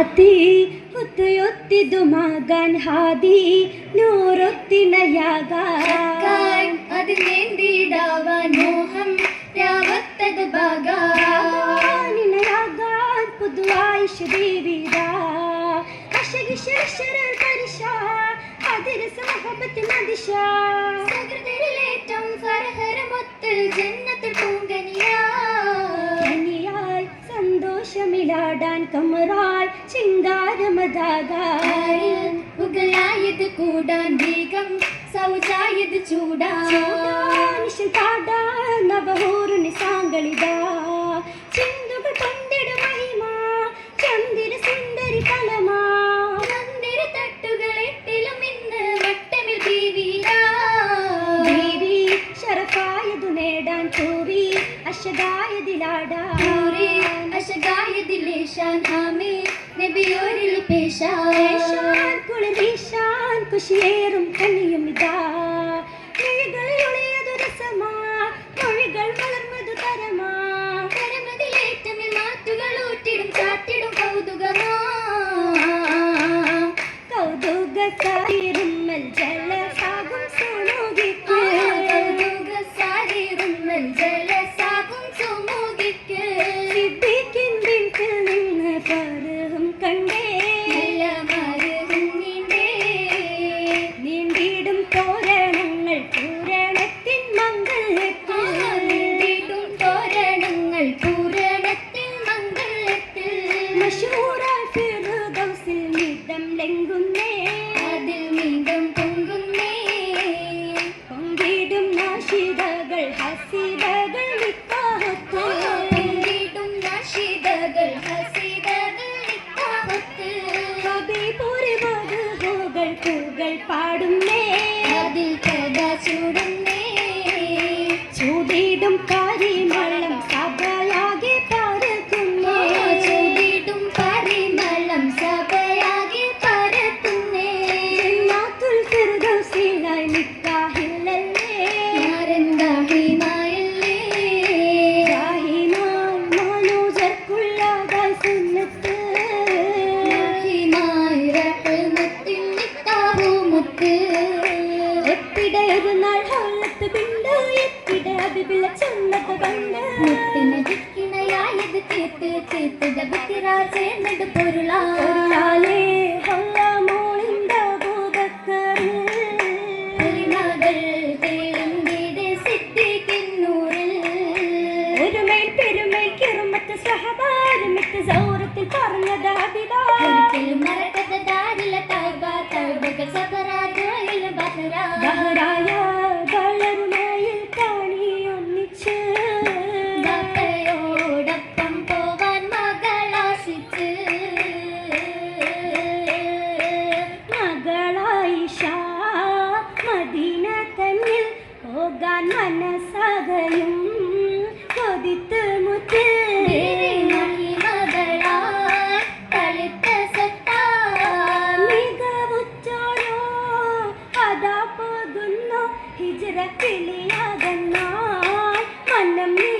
ഹാത്തി ഒത്തുയൊത്തിതു മകൻ ഹാദി നൂറൊത്തിണയാകാൻ അതിലേന്തിടാവാൻ മോഹം രാവത്തത് ഭാഗാൻ നിനയാകാൻ പുതുവായിഷ ദേവിതാ അശകിശര പരിശ അതിരസ മഹബത്ത് മദിശ സകൃതിരിലേറ്റം ഫർഹരമൊത്ത് ജന്നത്തിൽ പൂങ്കനിയാ സന്തോഷമിലാടാൻ കമറാൽ ഉഗലായത് കൂടാൻ വേഗം സൗജായത് ചൂടാൻ. നിശൽ പാടാൻ നവഹൂറു കുശിയേറും കനിയും ഇതാ. മിഴികളിൽ ഒളിയതു രസമാ. മൊഴികൾ തരമാ. കരമതിലേറ്റമിൽ മാറ്റുകൾ ഊറ്റിടും ചാറ്റിടും കൗതുകമാ. കൗതുക ജലസാകും പാടുന്നേ. അതിൽ കഥ ചൂടുന്നേ. ചൂടിടും കരിമളം കിറുമത്ത് സൗരത്തിൽ പറഞ്ഞത് അബിതാ ഒരിക്കലും മറക്കത്ത ദാരില തൗബ തൗബകൾ സബറാ പോകാൻ മനസ്സാകയും കൊതിത്ത് മുത്ത്. ഹിജ്റ കിളിയാകന്നാൾ മനം നീറുന്നു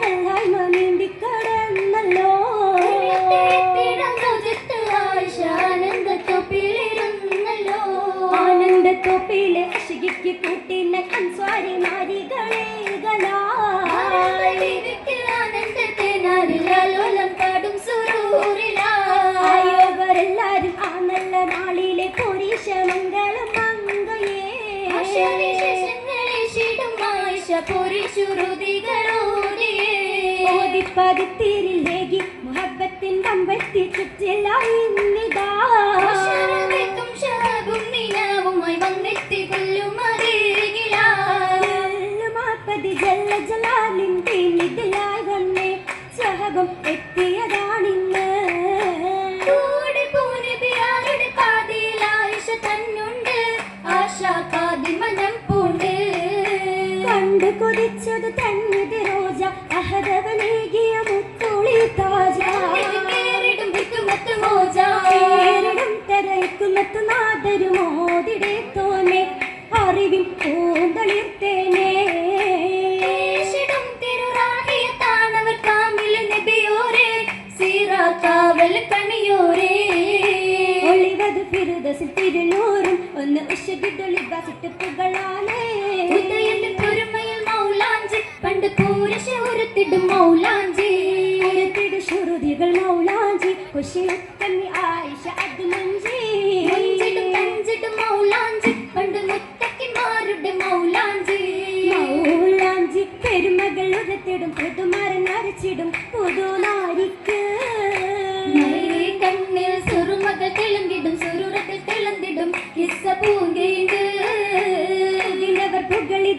കല്ലായ്മ നീന്തി കടന്നല്ലോ ആനന്ദത്തൊപ്പിലിരുന്നല്ലോ ആനന്ദത്തൊപ്പിലെ അശുകിക്ക് കൂട്ടിന കൺസ്വാരി മാരികളെ ആയോവരെല്ലാരും ആ നല്ല നാളിലെ പൊരീഷ മംഗളം മംഗയേ പുരുഷുറു നീന്തിക്കടന്നല്ലോ മാറിത്തീരില്ലേകി മുഹബത്തിൻ കമ്പത്തി ചുറ്റിലായി നിതാ അക്ഷരമേക്കും ശാപും നിലാവുമായി വന്നെത്തി കൊതിച്ചത് രോജ അഹദവ അഹദവനേകിയ മുത്തുളി താജ. തെരയ്ക്കുന്നത്തു തോന്നെ അറിവിൻ പൂന്തളിർത്തേനേ. കാവൽ കണിയോരേ ഒളിവത് ഫിറുദസിൽ തിരുനൂറും. ഒന്ന് ഉഷകിതൊളിബാസിട്ട് പുകളാലേ. പണ്ട് പൂരശ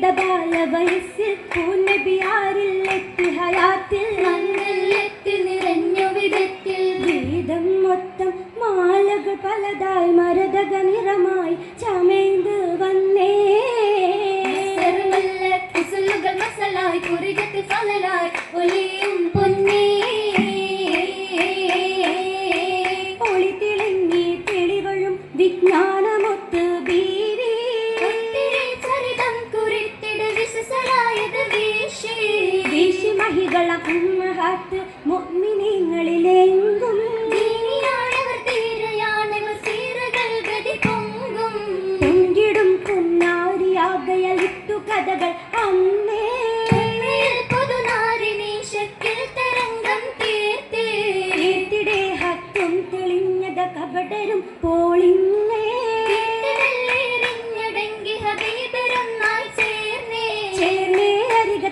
പുകളിത ബാല വയസ്സിൽ പൂനബിയാരിൽ എത്തി ഹയാത്തിൽ മണ്ണിലെത്തി നിറഞ്ഞു വിധത്തിൽ ഗീതം മൊത്തം മാലകൾ പലതായി മരതക നിറമായി.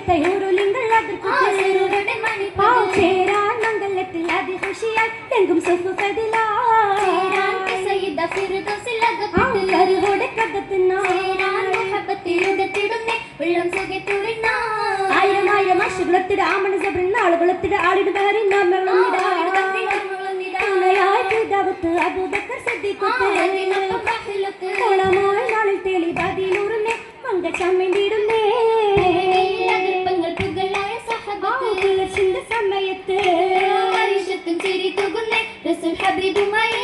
അരികത്തയോരുലിങ്കൾ ആസുരുടെ ആ മണിപ്പൂവ് ചേരാൻ മംഗലത്തിൽ അതിഹുഷിയാൽ തെങ്കും ഫിർദൗസിൽ അകപ്പെട്ട്. കരുവോടെ കഥത്തിനാ. ചേരാൻ മുഹബത്തിലുടത്തിടുന്നേ വെള്ളം സുഖത്തുറിഞ്ഞ ആയിരം ആയിരം വർഷകുളത്തിട് ആമണ സബ്രൻ ആളുകളത്തിട് ആളിട് ബഹറി നമ്മളുന്നിടാ തുണയായി പിതാവത്ത് അബൂബക്കർ സിദ്ദീഖത്ത് ഓണമായി നാളിൽ തെളി ബദിലൂറുന്നേ റസൂൽ ഹബീബുമായി.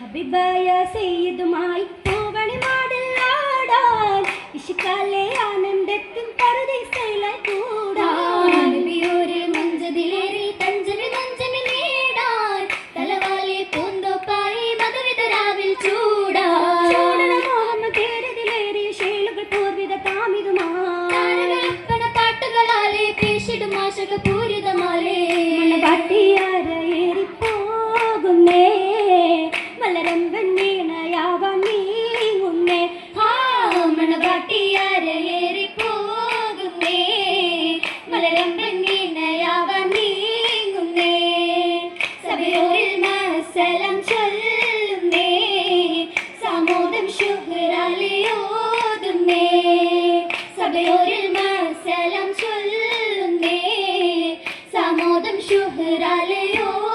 ഹബിബായ സെയ്തുമായി പൂവണി മാടില്ലാടാൻ ഇഷിക്കാലെ ആനന്ദത്തിൻ പറുദീസയിലായി സാമോദം ശുഹ്രാലിയോതുന്നേ